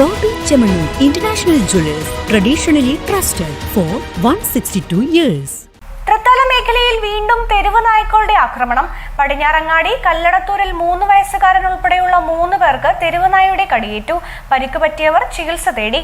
Bobby jewellers traditionally trusted for one sixty 162 years Thrithala മേഖലയിൽ വീണ്ടും തെരുവ് നായ്ക്കളുടെ ആക്രമണം. പടിഞ്ഞാറങ്ങാടി കല്ലടത്തൂരിൽ മൂന്ന് വയസ്സുകാരൻ ഉൾപ്പെടെയുള്ള മൂന്ന് പേർക്ക് തെരുവ് നായയുടെ കടിയേറ്റു. പരിക്ക് പറ്റിയവർ ചികിത്സ തേടി.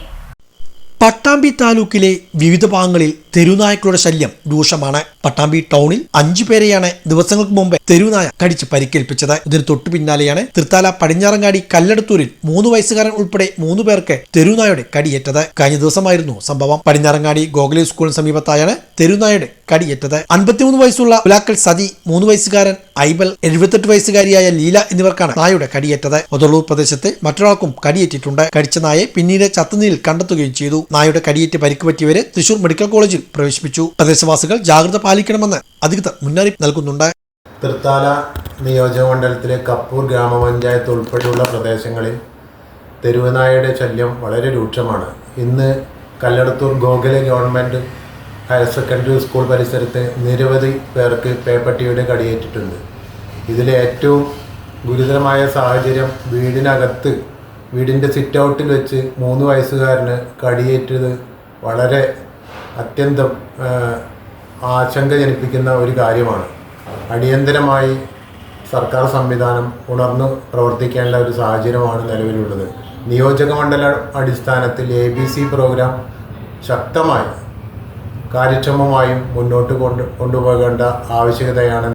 പട്ടാമ്പി താലൂക്കിലെ വിവിധ ഭാഗങ്ങളിൽ തെരുനായ്ക്കളുടെ ശല്യം രൂക്ഷമാണ്. പട്ടാമ്പി ടൗണിൽ അഞ്ചു പേരെയാണ് ദിവസങ്ങൾക്ക് മുമ്പ് തെരുവുനായ കടിച്ച് പരിക്കേൽപ്പിച്ചത്. ഇതിന് തൊട്ടു പിന്നാലെയാണ് തൃത്താല പടിഞ്ഞാറങ്ങാടി കല്ലടത്തൂരിൽ മൂന്ന് വയസ്സുകാരൻ ഉൾപ്പെടെ മൂന്ന് പേർക്ക് തെരുനായുടെ കടിയേറ്റത്. കഴിഞ്ഞ ദിവസമായിരുന്നു സംഭവം. പടിഞ്ഞാറങ്ങാടി ഗോകുലി സ്കൂളിന് സമീപത്തായാണ് തെരുനായുടെ കടിയേറ്റത്. അൻപത്തിമൂന്ന് വയസ്സുള്ള പുലാക്കൽ സതി മൂന്ന് വയസ്സുകാരൻ ഐബൽ എഴുപത്തെട്ട് വയസ്സുകാരിയായ ലീല എന്നിവർക്കാണ് നായയുടെ കടിയേറ്റത്. ഒതളൂർ പ്രദേശത്ത് മറ്റൊരാൾക്കും കടിയേറ്റിട്ടുണ്ട്. കടിച്ച നായെ പിന്നീട് ചത്തുനിയിൽ കണ്ടെത്തുകയും ചെയ്തു. നായയുടെ കടിയേറ്റ് പരിക്ക് പറ്റിയവരെ തൃശൂർ മെഡിക്കൽ കോളേജിൽ പ്രവേശിപ്പിച്ചു. പ്രദേശവാസികൾ ജാഗ്രത പാലിക്കണമെന്ന് അധികൃതർ മുന്നറിയിപ്പ് നൽകുന്നുണ്ട്. തൃത്താല നിയോജകമണ്ഡലത്തിലെ കപ്പൂർ ഗ്രാമപഞ്ചായത്ത് ഉൾപ്പെടെയുള്ള പ്രദേശങ്ങളിൽ തെരുവനായയുടെ ശല്യം വളരെ രൂക്ഷമാണ്. ഇന്ന് Kalladathur Gokhale government higher secondary school പരിസരത്ത് നിരവധി പേർക്ക് പേപ്പട്ടിയുടെ കടിയേറ്റിട്ടുണ്ട്. ഇതിലെ ഏറ്റവും ഗുരുതരമായ സാഹചര്യം വീടിനകത്ത് വീടിന്റെ സിറ്റ് ഔട്ടിൽ വെച്ച് മൂന്ന് വയസ്സുകാരന് കടിയേറ്റത് വളരെ അത്യന്തം ആശങ്ക ജനിപ്പിക്കുന്ന ഒരു കാര്യമാണ്. അടിയന്തരമായി സർക്കാർ സംവിധാനം ഉണർന്ന് പ്രവർത്തിക്കേണ്ട ഒരു സാഹചര്യമാണ് നിലവിലുള്ളത്. നിയോജക മണ്ഡല അടിസ്ഥാനത്തിൽ എ ബി സി പ്രോഗ്രാം ശക്തമായി കാര്യക്ഷമമായും മുന്നോട്ട് കൊണ്ട് കൊണ്ടുപോകേണ്ട ആവശ്യകതയാണ്